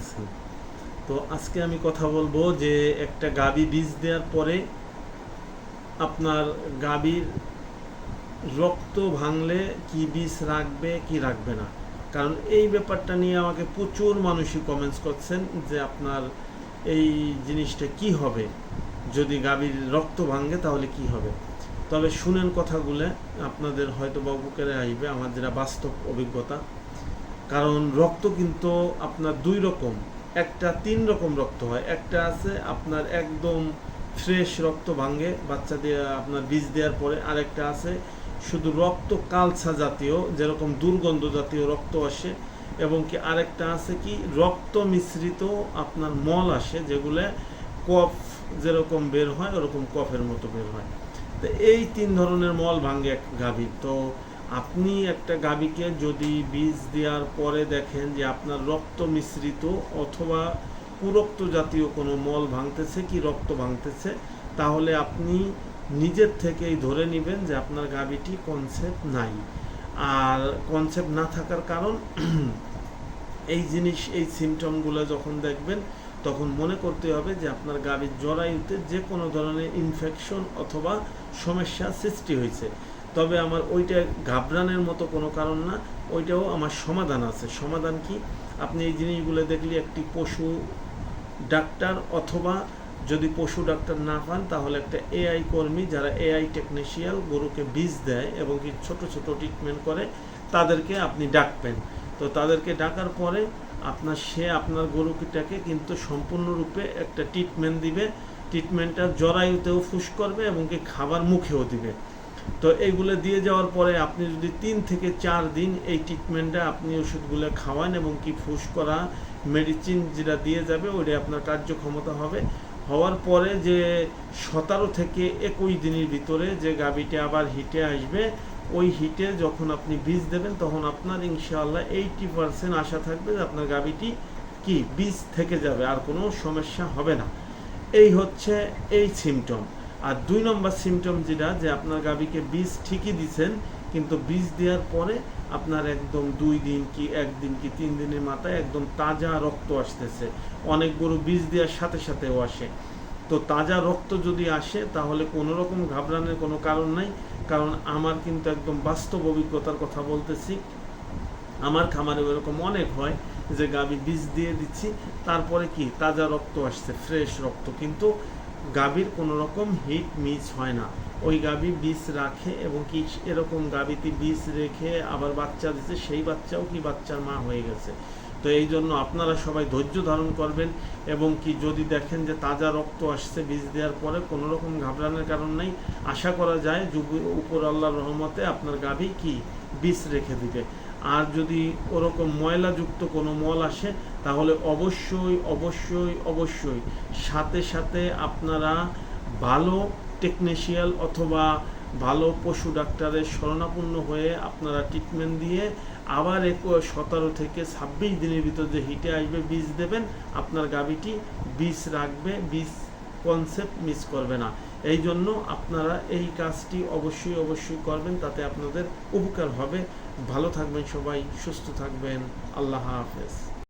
আছেন তো আজকে আমি কথা বলব যে একটা গাবি বীজ দেওয়ার পরে আপনার গাবির রক্ত ভাঙলে কি বীজ রাখবে, কি রাখবে না। কারণ এই ব্যাপারটা নিয়ে আমাকে প্রচুর মানুষই কমেন্টস করছেন যে আপনার এই জিনিসটা কি হবে? যদি গাভীর রক্ত ভাঙে তাহলে কি হবে? তবে শুনেন কথাগুলো, আপনাদের হয়তো বা উপকারে আসবে, আমার যেটা বাস্তব অভিজ্ঞতা। কারণ রক্ত কিন্তু আপনার দুই রকম। একটা তিন রকম রক্ত হয়, একটা আছে আপনার একদম ফ্রেশ রক্ত ভাঙে বাচ্চা দিয়ে আপনার বীজ দেওয়ার পরে আরেকটা আছে শুধু রক্ত কালসা জাতীয়, যেরকম দুর্গন্ধ জাতীয় রক্ত আসে, এবং কি আরেকটা আছে কি রক্ত মিশ্রিত আপনার মল আসে, যেগুলো কফ যেরকম বের হয়, ওরকম কফের মতো বের হয়। তো এই তিন ধরনের মল ভাঙে এক গাভী তো আপনি একটা গাভীকে যদি বীজ দেওয়ার পরে দেখেন যে আপনার রক্ত মিশ্রিত অথবা কুরক্ত জাতীয় কোনো মল ভাঙতেছে কি রক্ত ভাঙতেছে, তাহলে আপনি নিজের থেকেই ধরে নেবেন যে আপনার গাভীটি কনসেপ্ট নাই। আর কনসেপ্ট না থাকার কারণ এই জিনিস, এই সিমটমগুলো যখন দেখবেন, তখন মনে করতে হবে যে আপনার গাভীর জরায়ুতে যে কোনো ধরনের ইনফেকশন অথবা সমস্যা সৃষ্টি হয়েছে। তবে আমার ওইটা ঘাবড়ানোর মতো কোনো কারণ না, ওইটাও আমার সমাধান আছে। সমাধান কি? আপনি এই জিনিসগুলো দেখলে একটি পশু ডাক্তার অথবা যদি পশু ডাক্তার না পান, তাহলে একটা এআই কর্মী যারা এআই টেকনিশিয়াল গরুকে বীজ দেয় এবং কি ছোট ছোট ট্রিটমেন্ট করে, তাদেরকে আপনি ডাকবেন। তো তাদেরকে ডাকার পরে আপনার সে আপনার গরুটাকে কিন্তু সম্পূর্ণরূপে একটা ট্রিটমেন্ট দিবে। ট্রিটমেন্টটা জরায়ুতেও ফুস করবে এবং কি খাবার মুখেও দিবে। তো এইগুলো দিয়ে যাওয়ার পরে আপনি যদি তিন থেকে চার দিন এই ট্রিটমেন্টটা আপনি ওষুধগুলো খাওয়ান এবং কি ফুস করা মেডিসিন যেটা দিয়ে যাবে ওইটা আপনার কার্যক্ষমতা হবে। হওয়ার পরে যে সতেরো থেকে একুশ দিনের ভিতরে যে গাবিটা আবার হিটে আসবে, ওই হিটে যখন আপনি বীজ দেবেন, তখন আপনার ইনশাআল্লাহ এইটি পার্সেন্ট আশা থাকবে যে আপনার গাবিটি কি বীজ থেকে যাবে, আর কোনো সমস্যা হবে না। এই হচ্ছে এই সিমটম আর দুই নম্বর সিমটম যেটা, যে আপনার গাবিকে বীজ ঠিকই দিছেন, কিন্তু বীজ দেওয়ার পরে আপনার একদম দুই দিন কি একদিন কি, তিন দিনের মাথায় একদম তাজা রক্ত আসতেছে। অনেক গরু বীজ দেওয়ার সাথে সাথেও আসে। তো তাজা রক্ত যদি আসে, তাহলে কোনো রকম ঘাবড়ানোর কোনো কারণ নাই, কারণ আমার কিন্তু একদম বাস্তব অভিজ্ঞতার কথা বলতেছি। আমার খামারে এরকম অনেক হয় যে গাভী বীজ দিয়ে দিচ্ছি, তারপরে কি, তাজা রক্ত আসছে ফ্রেশ রক্ত। কিন্তু গাভীর কোনো রকম হিট মিস হয় না। ওই গাভী বীজ রাখে এবং কি এরকম গাভীতে বীজ রেখে আবার বাচ্চা দিচ্ছে সেই বাচ্চাও কি বাচ্চার মা হয়ে গেছে। তো এই জন্য আপনারা সবাই ধৈর্য ধারণ করবেন এবং কি যদি দেখেন যে তাজা রক্ত আসছে বীজ দেওয়ার পরে কোনো রকম ঘাবড়ানোর কারণ নেই, আশা করা যায় যুগ- উপর আল্লাহর রহমতে আপনার গাভী কি বীজ রেখে দিবে। আর যদি ওরকম ময়লাযুক্ত কোনো মল আসে, তাহলে অবশ্যই অবশ্যই অবশ্যই সাথে সাথে আপনারা ভালো টেকনিশিয়াল অথবা ভালো পশু ডাক্তারের শরণাপন্ন হয়ে আপনারা ট্রিটমেন্ট দিয়ে আবার এক সতেরো থেকে ছাব্বিশ দিনের ভিতর যে হিটে আসবে, বীজ দেবেন, আপনার গাভীটি বীজ রাখবে, বীজ কনসেপ্ট মিস করবে না। এই জন্য আপনারা এই কাজটি অবশ্যই অবশ্যই করবেন, তাতে আপনাদের উপকার হবে। ভালো থাকবেন সবাই, সুস্থ থাকবেন। আল্লাহ হাফেজ।